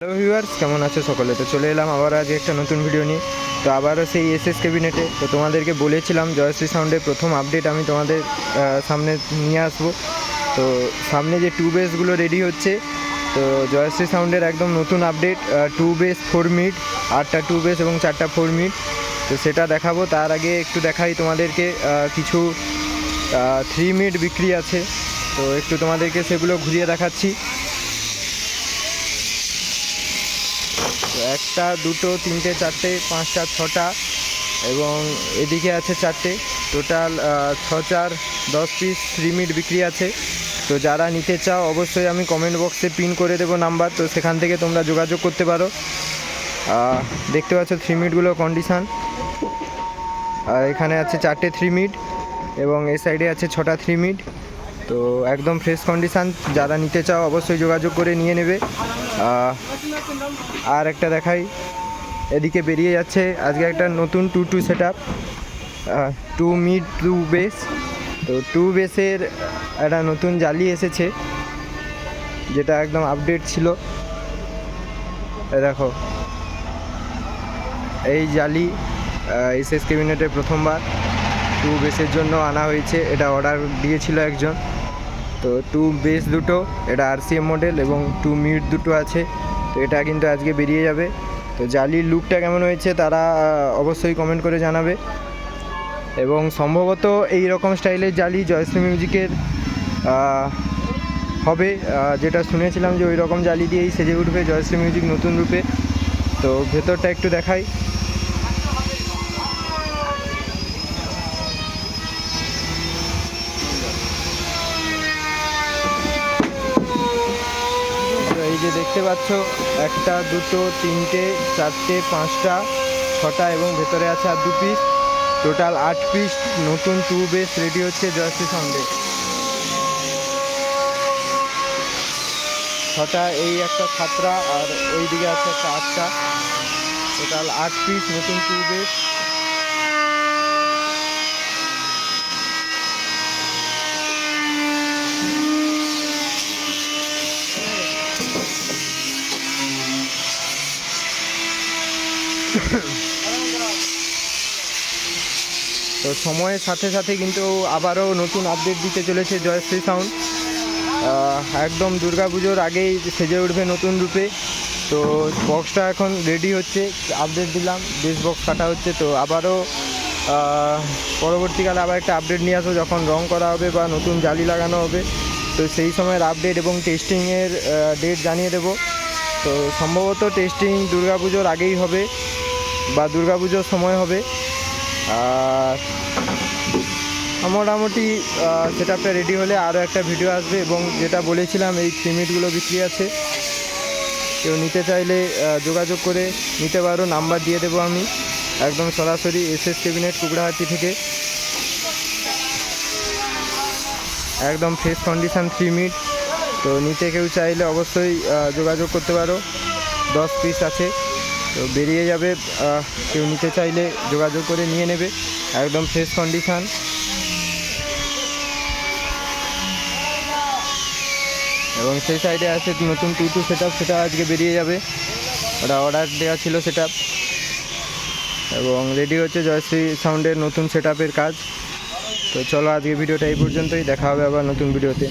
Hello viewers কেমন আছে সকলে? তো চলে এলাম আবার আজকে একটা নতুন ভিডিও নিয়ে। তো আবারও সেই এসএস ক্যাবিনেটে তো তোমাদেরকে বলেছিলাম জয়শ্রী সাউন্ডের প্রথম আপডেট আমি তোমাদের সামনে নিয়ে আসব। তো সামনে যে টু বেসগুলো রেডি হচ্ছে, তো জয়শ্রী সাউন্ডের একদম নতুন update two bass four mid আটটা টু বেস এবং চারটা ফোর মিট তো সেটা দেখাবো। তার আগে একটু দেখাই তোমাদেরকে কিছু থ্রি মিট বিক্রি আছে। তো একটু তোমাদেরকে সেগুলো ঘুরিয়ে দেখাচ্ছি। একটা, দুটো, তিনটে, চারটে, পাঁচটা, ছটা এবং এদিকে আছে চারটে। টোটাল ছ চার দশ পিস থ্রি মিট বিক্রি আছে। তো যারা নিতে চাও, অবশ্যই আমি কমেন্ট বক্সে পিন করে দেবো নাম্বার তো সেখান থেকে তোমরা যোগাযোগ করতে পারো। দেখতে পাচ্ছ থ্রি মিটগুলো কন্ডিশান আর এখানে আছে চারটে থ্রি মিট এবং এই সাইডে আছে ছটা থ্রি মিট তো একদম ফ্রেশ কন্ডিশান যারা নিতে চাও অবশ্যই যোগাযোগ করে নিয়ে নেবে। আর একটা দেখাই, এদিকে বেরিয়ে যাচ্ছে, আজকে একটা নতুন two two set up two mid two bass তো টু বেসের একটা নতুন জালি এসেছে, যেটা একদম আপডেট ছিল। দেখো, এই জালি এসএস ক্যাবিনেটের প্রথমবার টু বেসের জন্য আনা হয়েছে, এটা অর্ডার দিয়েছিল একজন। তো টু বেস দুটো, এটা আরসিএম মডেল এবং টু মিড দুটো আছে। তো এটা কিন্তু আজকে বেরিয়ে যাবে। তো জালির লুকটা কেমন হয়েছে তারা অবশ্যই কমেন্ট করে জানাবে। এবং সম্ভবত এই রকম স্টাইলের জালি জয়শ্রী মিউজিকের হবে। যেটা শুনেছিলাম যে ওই রকম জালি দিয়েই সেজে উঠবে জয়শ্রী মিউজিক নতুন রূপে। তো ভেতরটা একটু দেখাই। এই যে দেখতে পাচ্ছ, একটা, দুটো, তিনটে, চারটে, পাঁচটা, ছটা এবং ভেতরে আছে আর দু পিস টোটাল আট পিস নতুন টু বেস রেডি হচ্ছে জয়শ্রী সঙ্গে ছটা, এই একটা সাতটা আর ওইদিকে আছে একটা আটটা। টোটাল আট পিস নতুন টু বেস তো সময়ের সাথে সাথে কিন্তু আবারও নতুন আপডেট দিতে চলেছে জয়শ্রী সাউন্ড একদম দুর্গাপুজোর আগেই সেজে উঠবে নতুন রূপে। তো বক্সটা এখন রেডি হচ্ছে আপডেট দিলাম বেস বক্স কাটা হচ্ছে। তো আবারও পরবর্তীকালে আবার একটা আপডেট নিয়ে আসব, যখন রং করা হবে বা নতুন জালি লাগানো হবে। তো সেই সময়ের আপডেট এবং টেস্টিংয়ের ডেট জানিয়ে দেবো। তো সম্ভবত টেস্টিং দুর্গাপুজোর আগেই হবে। বা দুর্গাপুজোর সময় হবে। আর মোটামুটি সেট আপটা রেডি হলে আরও একটা ভিডিও আসবে এবং যেটা বলেছিলাম, এই সিমেন্টগুলো বিক্রি আছে। কেউ নিতে চাইলে যোগাযোগ করে নিতে পারো নাম্বার দিয়ে দেবো আমি। একদম সরাসরি এস এস ক্যাবিনেট কুকড়াহাটি থেকে। একদম ফ্রেশ কন্ডিশান থ্রি মিট তো নিতে কেউ চাইলে অবশ্যই যোগাযোগ করতে পারো। দশ পিস আছে। তো বেরিয়ে যাবে কেউ নিতে চাইলে যোগাযোগ করে নিয়ে নেবে, একদম ফ্রেশ কন্ডিশান এবং সেই সাইডে আছে নতুন টু টু সেট সেটা আজকে বেরিয়ে যাবে। ওটা অর্ডার দেওয়া ছিল সেটা এবং রেডি হচ্ছে জয়শ্রী সাউন্ডের নতুন সেট কাজ। তো চলো আজকে ভিডিওটা এই পর্যন্তই, দেখা হবে আবার নতুন ভিডিওতে